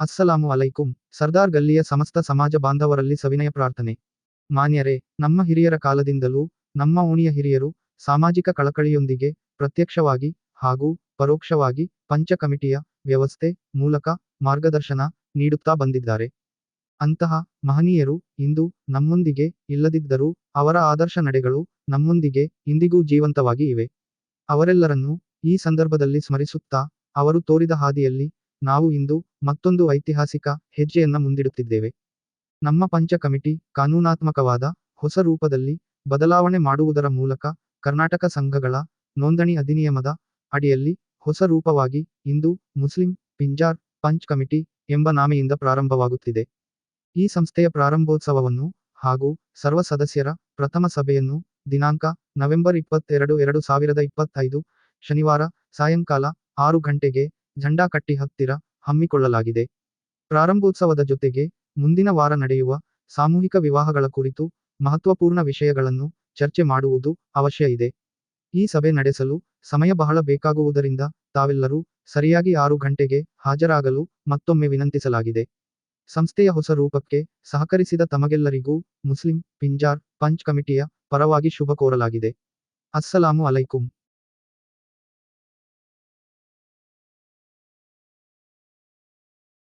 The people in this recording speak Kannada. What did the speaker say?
ಅಸ್ಸಲಾಮು ಅಲೈಕುಂ ಸರ್ದಾರ್ ಗಲ್ಲಿಯ ಸಮಸ್ತ ಸಮಾಜ ಬಾಂಧವರಲ್ಲಿ ಸವಿನಯ ಪ್ರಾರ್ಥನೆ. ಮಾನ್ಯರೇ, ನಮ್ಮ ಹಿರಿಯರ ಕಾಲದಿಂದಲೂ, ನಮ್ಮ ಓಣಿಯ ಹಿರಿಯರು, ಸಾಮಾಜಿಕ ಕಳಕಳಿಯೊಂದಿಗೆ, ಪ್ರತ್ಯಕ್ಷವಾಗಿ ಹಾಗೂ ಪರೋಕ್ಷವಾಗಿ ಪಂಚ ಕಮಿಟಿಯ ವ್ಯವಸ್ಥೆ ಮೂಲಕ ಮಾರ್ಗದರ್ಶನ ನೀಡುತ್ತಾ ಬಂದಿದ್ದಾರೆ. ಅಂತಹ ಮಹನೀಯರು ಇಂದು ನಮ್ಮೊಂದಿಗೆ ಇಲ್ಲದಿದ್ದರೂ, ಅವರ ಆದರ್ಶ ನಡೆಗಳು ನಮ್ಮೊಂದಿಗೆ ಇಂದಿಗೂ ಜೀವಂತವಾಗಿ ಇವೆ. ಅವರೆಲ್ಲರನ್ನೂ ಈ ಸಂದರ್ಭದಲ್ಲಿ ಸ್ಮರಿಸುತ್ತಾ, ಅವರು ತೋರಿದ ಹಾದಿಯಲ್ಲಿ ನಾವು ಇಂದು ಮತ್ತೊಂದು ಐತಿಹಾಸಿಕ ಹೆಜ್ಜೆಯನ್ನ ಮುಂದಿಡುತ್ತಿದ್ದೇವೆ. ನಮ್ಮ ಪಂಚ ಕಮಿಟಿ ಕಾನೂನಾತ್ಮಕವಾದ ಹೊಸ ರೂಪದಲ್ಲಿ ಬದಲಾವಣೆ ಮಾಡುವುದರ ಮೂಲಕ ಕರ್ನಾಟಕ ಸಂಘಗಳ ನೋಂದಣಿ ಅಧಿನಿಯಮದ ಅಡಿಯಲ್ಲಿ ಹೊಸ ರೂಪವಾಗಿ ಇಂದು ಮುಸ್ಲಿಂ ಪಿಂಜಾರ್ ಪಂಚ್ ಕಮಿಟಿ ಎಂಬ ನಾಮೆಯಿಂದ ಪ್ರಾರಂಭವಾಗುತ್ತಿದೆ. ಈ ಸಂಸ್ಥೆಯ ಪ್ರಾರಂಭೋತ್ಸವವನ್ನು ಹಾಗೂ ಸರ್ವ ಸದಸ್ಯರ ಪ್ರಥಮ ಸಭೆಯನ್ನು ದಿನಾಂಕ ನವೆಂಬರ್ ಇಪ್ಪತ್ತೆರಡು, ಎರಡು ಸಾವಿರದ ಇಪ್ಪತ್ತೈದು ಶನಿವಾರ ಸಾಯಂಕಾಲ ಆರು ಗಂಟೆಗೆ ಝಂಡಾಕಟ್ಟಿ ಹತ್ತಿರ ಹಮ್ಮಿಕೊಳ್ಳಲಾಗಿದೆ. ಪ್ರಾರಂಭೋತ್ಸವದ ಜೊತೆಗೆ ಮುಂದಿನ ವಾರ ನಡೆಯುವ ಸಾಮೂಹಿಕ ವಿವಾಹಗಳ ಕುರಿತು ಮಹತ್ವಪೂರ್ಣ ವಿಷಯಗಳನ್ನು ಚರ್ಚೆ ಮಾಡುವುದು ಅವಶ್ಯ ಇದೆ. ಈ ಸಭೆ ನಡೆಸಲು ಸಮಯ ಬಹಳ ಬೇಕಾಗುವುದರಿಂದ ತಾವೆಲ್ಲರೂ ಸರಿಯಾಗಿ ಆರು ಗಂಟೆಗೆ ಹಾಜರಾಗಲು ಮತ್ತೊಮ್ಮೆ ವಿನಂತಿಸಲಾಗಿದೆ. ಸಂಸ್ಥೆಯ ಹೊಸ ರೂಪಕ್ಕೆ ಸಹಕರಿಸಿದ ತಮಗೆಲ್ಲರಿಗೂ ಮುಸ್ಲಿಂ, ಪಿಂಜಾರ್, ಪಂಚ್ ಕಮಿಟಿಯ ಪರವಾಗಿ ಶುಭ ಕೋರಲಾಗಿದೆ. ಅಸ್ಸಲಾಮು ಅಲೈಕುಂ.